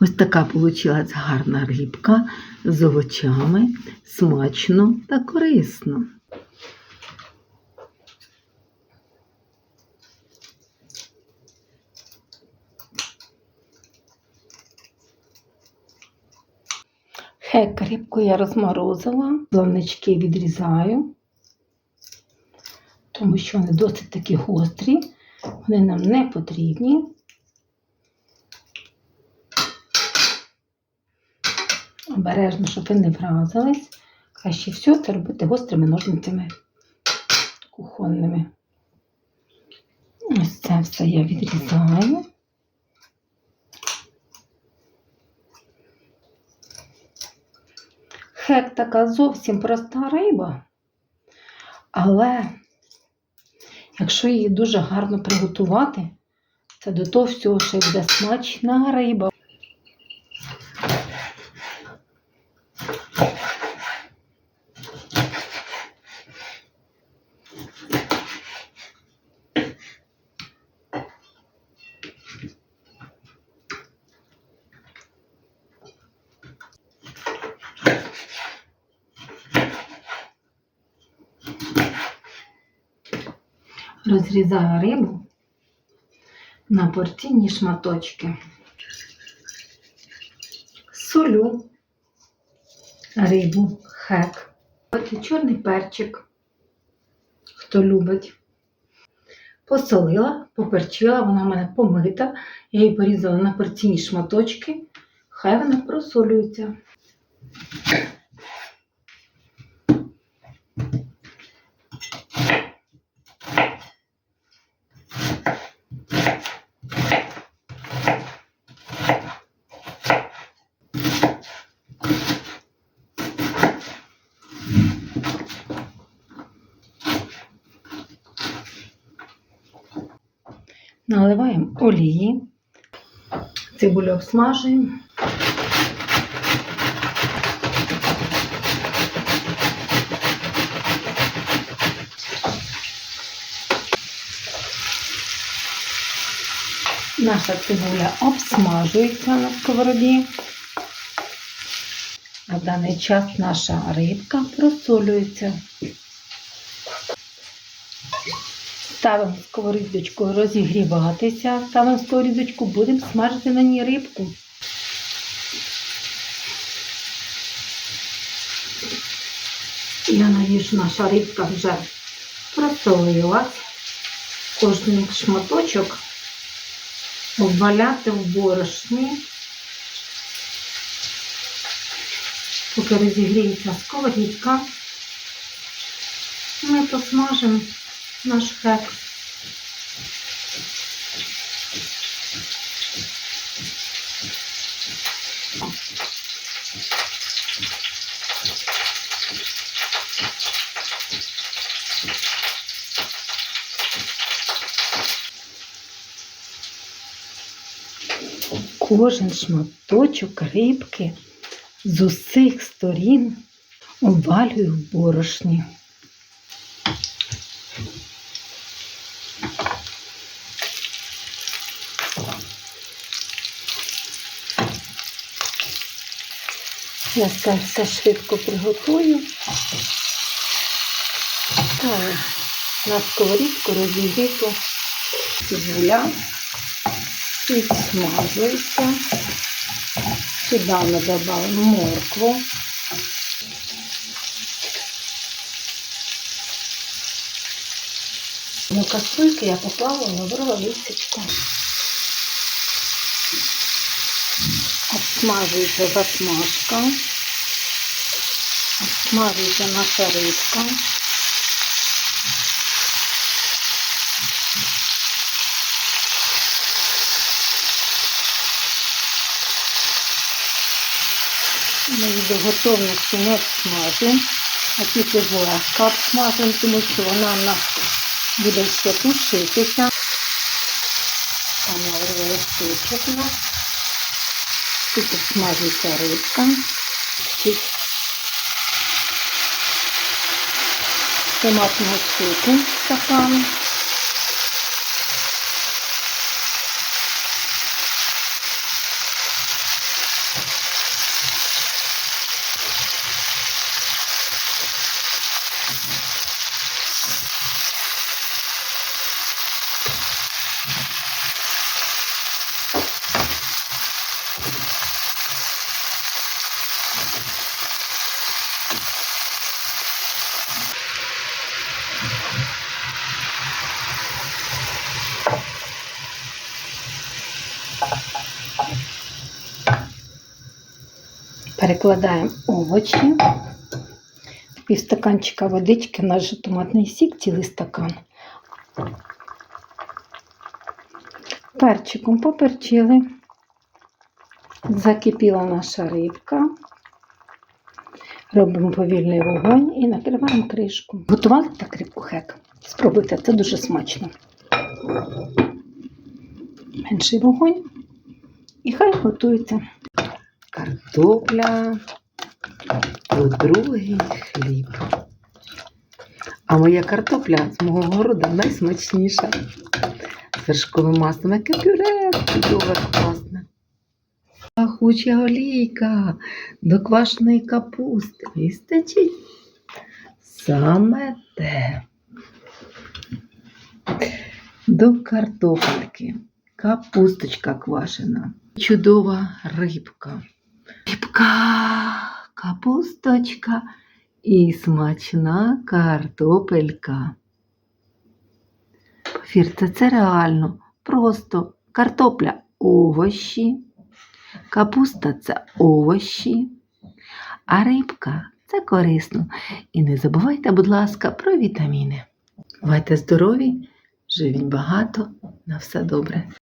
Ось така вийшла гарна рибка з овочами, смачно та корисно. Хек рибку я розморозила, плавнички відрізаю, тому що вони досить такі гострі, вони нам не потрібні. Обережно, щоб ви не вразились. Краще все це робити гострими ножницями кухонними. Ось це все я відрізаю. Хек така зовсім проста риба, але якщо її дуже гарно приготувати, це до того всього ще буде смачна риба. Розрізаю рибу на порційні шматочки. Солю рибу, хек. От чорний перчик, хто любить. Посолила, поперчила, вона в мене помита. Я її порізала на порційні шматочки, хай вона просолюється. Наливаємо олії, цибулю обсмажуємо. Наша цибуля обсмажується на сковороді. А в даний час наша рибка просолюється. Ставимо сковорідочку розігріватися, ставимо сковорідочку, будемо смажити на ній рибку. Я надію, що наша рибка вже просолилась. Кожний шматочок обваляти в борошні. Поки розігріється сковорідка, ми посмажимо наш хек. Кожен шматочок рибки з усіх сторін обвалюю в борошні. Я це все швидко приготую. Так, на сковорідку розігріту цибуля підсмажується. Сюди ми додаємо моркву. До каструльки я поклала лаврове листечко. Обсмажується засмажка. Обсмажується наша рибка. Ми до готовності не обсмажуємо, а тільки злегка обсмажуємо, тому що вона в нас буде ще тушитися. Там листочок у нас. Тут обсмажується рибка. Томатного соку стакан. Перекладаємо овочі. Пів стаканчика водички, у нас же томатний сік, цілий стакан. Перчиком поперчили. Закипіла наша рибка. Робимо повільний вогонь і накриваємо кришку. Готували так рибку хек? Спробуйте, це дуже смачно. Менший вогонь. І хай готується. Картопля, то другий хліб. А моя картопля з мого городу найсмачніша. З вершковим маслом, яке пюре, чудове, класне. Пахуча олійка до квашеної капусти. Вистачить саме те. До картопельки. Капусточка квашена. Чудова рибка. Рибка, капусточка і смачна картопелька. Повірте, це реально. Просто картопля овощі, капуста це овощі, а рибка це корисно. І не забувайте, будь ласка, про вітаміни. Бувайте здорові, живіть багато, на все добре.